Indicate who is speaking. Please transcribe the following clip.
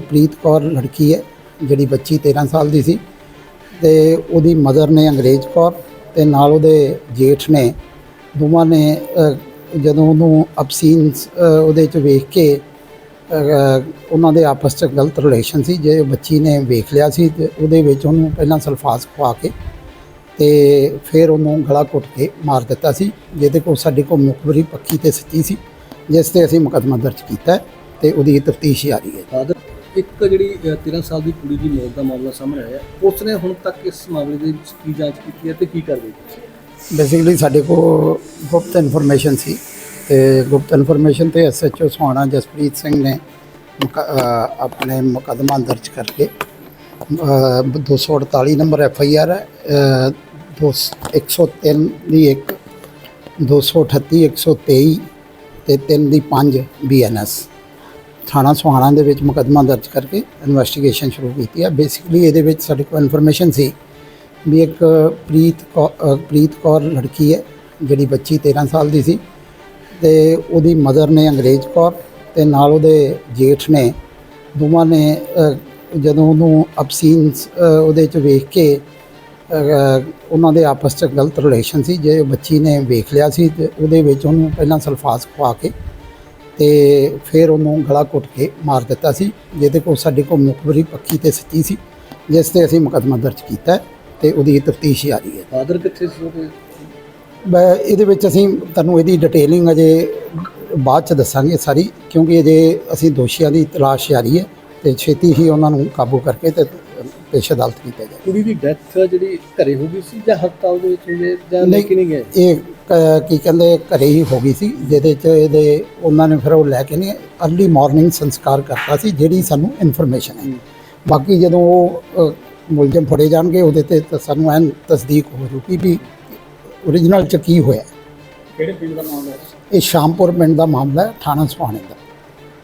Speaker 1: ਪ੍ਰੀਤ ਕੌਰ ਲੜਕੀ ਹੈ, ਜਿਹੜੀ ਬੱਚੀ 13 ਸਾਲ ਦੀ ਸੀ ਤੇ ਉਹਦੀ ਮਦਰ ਨੇ ਅੰਗਰੇਜ਼ ਕੌਰ ਤੇ ਨਾਲ ਉਹਦੇ ਜੇਠ ਨੇ, ਦੋਵਾਂ ਨੇ ਜਦੋਂ ਉਹਨੂੰ ਅਬਸੀਨ ਉਹਦੇ ਚ ਵੇਖ ਕੇ ਉਹਨਾਂ ਦੇ ਆਪਸ ਚ ਗਲਤ ਰਿਲੇਸ਼ਨ ਸੀ, ਜੇ ਬੱਚੀ ਨੇ ਵੇਖ ਲਿਆ ਸੀ ਤੇ ਉਹਦੇ ਵਿੱਚ ਉਹਨੂੰ ਪਹਿਲਾਂ ਸਲਫਾਸ ਖਵਾ ਕੇ ਤੇ ਫਿਰ ਉਹਨੂੰ ਗਲਾ ਘੁੱਟ ਕੇ ਮਾਰ ਦਿੱਤਾ ਸੀ, ਜਿਹਦੇ ਕੋਲ ਸਾਡੇ ਕੋਲ ਮੁਖਬਰੀ ਪੱਕੀ ਤੇ ਸੱਚੀ ਸੀ, ਜਿਸ ਤੇ ਅਸੀਂ ਮੁਕੱਦਮਾ ਦਰਜ ਕੀਤਾ ਹੈ ਤੇ ਉਹਦੀ ਤਫਤੀਸ਼ ਜਾਰੀ ਹੈ।
Speaker 2: ਇੱਕ ਜਿਹੜੀ ਅ, 13 ਸਾਲ ਦੀ ਕੁੜੀ ਦੀ ਮੌਤ ਦਾ ਮਾਮਲਾ ਸਾਹਮਣੇ ਆਇਆ। ਉਸ ਨੇ ਹੁਣ ਤੱਕ ਇਸ ਮਾਮਲੇ ਦੇ ਵਿੱਚ ਕੀ ਜਾਂਚ ਕੀਤੀ ਹੈ ਤੇ ਕੀ ਕਾਰਵਾਈ ਕੀਤੀ
Speaker 1: ਬੇਸਿਕਲੀ ਸਾਡੇ ਕੋਲ ਗੁਪਤ ਇਨਫੋਰਮੇਸ਼ਨ ਸੀ ਤੇ ਗੁਪਤ ਇਨਫੋਰਮੇਸ਼ਨ ਤੇ ਐਸਐਚਓ ਸੋਹਾਣਾ ਜਸਪ੍ਰੀਤ ਸਿੰਘ ਨੇ ਮੁਕ- ਆਪਣੇ ਮੁਕੱਦਮਾ ਦਰਜ ਕਰਕੇ ਅ, 248 ਨੰਬਰ ਐਫ ਆਈ ਆਰ ਹੈ ਅ, ਦੋ ਸ- 103 ਦੀ ਇੱਕ 238 123 ਤੇ 3 ਦੀ 5 ਬੀਐਨਐਸ ਥਾਣਾ ਸੁਹਾਣਾ ਦੇ ਵਿੱਚ ਮੁਕੱਦਮਾ ਦਰਜ ਕਰਕੇ ਇਨਵੈਸਟੀਗੇਸ਼ਨ ਸ਼ੁਰੂ ਕੀਤੀ ਹੈ। ਬੇਸਿਕਲੀ ਇਹਦੇ ਵਿੱਚ ਸਾਡੇ ਕੋਲ ਇਨਫੋਰਮੇਸ਼ਨ ਸੀ ਵੀ ਇੱਕ ਪ੍ਰੀਤ ਕੌ- ਪ੍ਰੀਤ ਕੌਰ ਲੜਕੀ ਹੈ, ਜਿਹੜੀ ਬੱਚੀ 13 ਸਾਲ ਦੀ ਸੀ ਤੇ ਉਹਦੀ ਮਦਰ ਨੇ ਅੰਗਰੇਜ਼ ਕੌਰ ਤੇ ਨਾਲ ਉਹਦੇ ਜੇਠ ਨੇ, ਦੋਵਾਂ ਨੇ ਜਦੋਂ ਉਹਨੂੰ ਅਬਸੀਨ ਉਹਦੇ ਚ ਵੇਖ ਕੇ ਉਹਨਾਂ ਦੇ ਆਪਸ ਚ ਗਲਤ ਰਿਲੇਸ਼ਨ ਸੀ। ਜੇ ਬੱਚੀ ਨੇ ਵੇਖ ਲਿਆ ਸੀ ਤੇ ਉਹਦੇ ਵਿੱਚ ਉਹਨੂੰ ਪਹਿਲਾਂ ਸਲਫਾਸ ਖਵਾ ਕੇ ਤੇ ਫਿਰ ਉਹਨੂੰ ਗਲਾ ਘੁੱਟ ਕੇ ਮਾਰ ਦਿੱਤਾ ਸੀ ਜਿਹਦੇ ਕੋਲ ਸਾਡੇ ਕੋਲ ਮੁਖਬਰੀ ਪੱਕੀ ਤੇ ਸੱਚੀ ਸੀ ਜਿਸ ਤੇ ਅਸੀਂ ਮੁਕੱਦਮਾ ਦਰਜ ਕੀਤਾ ਤੇ ਉਹਦੀ ਤਫਤੀਸ਼ ਜਾਰੀ ਹੈ।
Speaker 2: ਫਾਦਰ ਕਿੱਥੇ ਸੀ ਉਹਦੇ?
Speaker 1: ਮੈਂ ਇਹਦੇ ਵਿੱਚ ਅਸੀਂ ਤੁਹਾਨੂੰ ਇਹਦੀ ਡਿਟੇਲਿੰਗ ਅਜੇ ਬਾਅਦ ਚ ਦੱਸਾਂਗੇ ਸਾਰੀ ਕਿਉਂਕਿ ਅਜੇ ਅਸੀਂ ਦੋਸ਼ੀਆਂ ਦੀ ਤਲਾਸ਼ ਜਾਰੀ ਹੈ ਤੇ ਛੇਤੀ ਹੀ ਉਹਨਾਂ ਨੂੰ ਕਾਬੂ ਕਰਕੇ ਤੇ ਪੇਸ਼ ਅਦਾਲਤ ਕੀਤਾ ਜਾਏ
Speaker 2: ਕੁੜੀ ਦੀ ਡੈਥ ਜਿਹੜੀ ਘਰੇ ਹੋ ਗਈ ਸੀ ਜਾਂ ਹਸਪਤਾਲ ਦੇ ਵਿੱਚ ਜਾਂ ਲੈ ਕੇ ਨਹੀਂ ਗਏ?
Speaker 1: ਇਹ ਕ- ਕੀ ਕਹਿੰਦੇ ਘਰੇ ਹੀ ਹੋ ਗਈ ਸੀ ਜਿਹਦੇ ਚ ਇਹਦੇ ਉਹਨਾਂ ਨੇ ਫਿਰ ਉਹ ਲੈ ਕੇ ਨਹੀਂ ਅਰਲੀ ਮਾਰਨਿੰਗ ਸੰਸਕਾਰ ਕਰਤਾ ਸੀ ਜਿਹੜੀ ਸਾਨੂੰ ਇਨਫੋਰਮੇਸ਼ਨ ਹੈ। ਬਾਕੀ ਜਦੋਂ ਉਹ ਅ, ਮੁਲਜ਼ਮ ਫੜੇ ਜਾਣਗੇ ਉਹਦੇ ਤੇ ਤਾਂ ਸਾਨੂੰ ਐਨ ਤਸਦੀਕ ਹੋ ਜੂਗੀ ਵੀ ਓਰੀਜਨਲ ਚ ਕੀ ਹੋਇਆ।
Speaker 2: ਕਿਹੜੇ ਪਿੰਡ ਦਾ ਮਾਮਲਾ ਹੈ?
Speaker 1: ਇਹ ਸ਼ਾਮਪੁਰ ਪਿੰਡ ਦਾ ਮਾਮਲਾ ਹੈ ਥਾਣਾ ਸੁਹਾਣੇ ਦਾ।